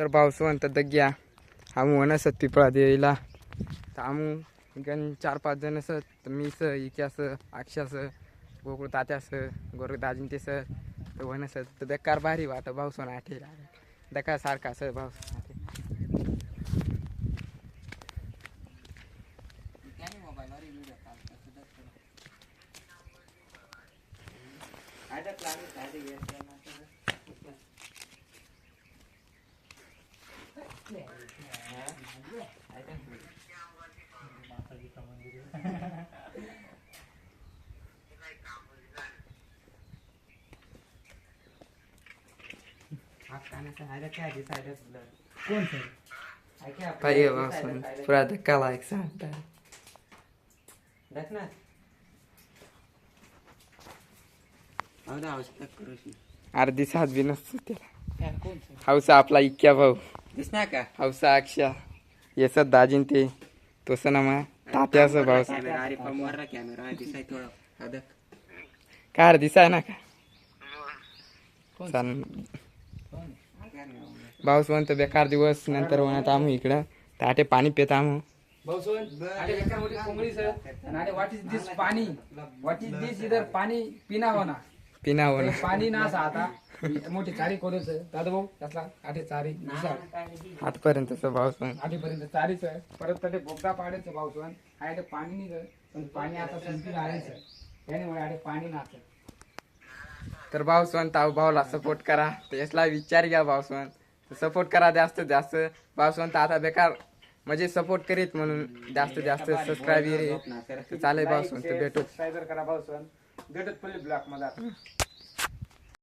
तर भावसवंत दग्या आम्ही वनसत पिपळा देईला तर आम्ही गण चार पाच जण असत तर मी स इके असं गोकुळ तात्यास गोर गोरख सर तर वनसत तर बेकार भारी वाट भावसवन आठेला. दका सारखा असं भावसवन आठे कोण सर धक्का लायक सांगता अर्धी सात बी नसतो त्याला. आपला इक्या भाऊ. दिसणार का? हौसा अक्षा येसत दाजीन ते तोस ना मग तात्या असं भाऊ कॅमेरा अरे पण कॅमेरा दिसाय थोडं. अदक कार दिसाय ना का? चाल. पाऊस म्हणतो बेकार दिवस नंतर म्हणत आम्ही इकडं. ताटे पाणी पित आम्ही. भाऊ सोन आटे बेकार मोठी कोंगडी सर. आणि आटे व्हॉट इज दिस पाणी? व्हॉट इज दिस इधर पाणी पिना होना पिना हो ना. पाणी ना आता. मोठी चारी करूच दादा भाऊ त्यातला आटे चारी. दिसा आजपर्यंत पाऊस म्हण आठीपर्यंत चारीच आहे. परत तटे बोगदा पाडायचं पावसानं आहे पाणी नाही पण पाणी आता संपील आहेच त्यामुळे आटे पाणी नाच तर भाऊसवन ताऊ भाऊला सपोर्ट करा. त्याला विचार घ्या भाऊसवन सपोर्ट करा जास्त जास्त. भाऊसवन आता बेकार म्हणजे सपोर्ट करीत म्हणून जास्त जास्त सबस्क्राईब चालेल भाऊसवन तर भेटू. सबस्क्रायबर करा भाऊ भेटत पडले ब्लॉकमध्ये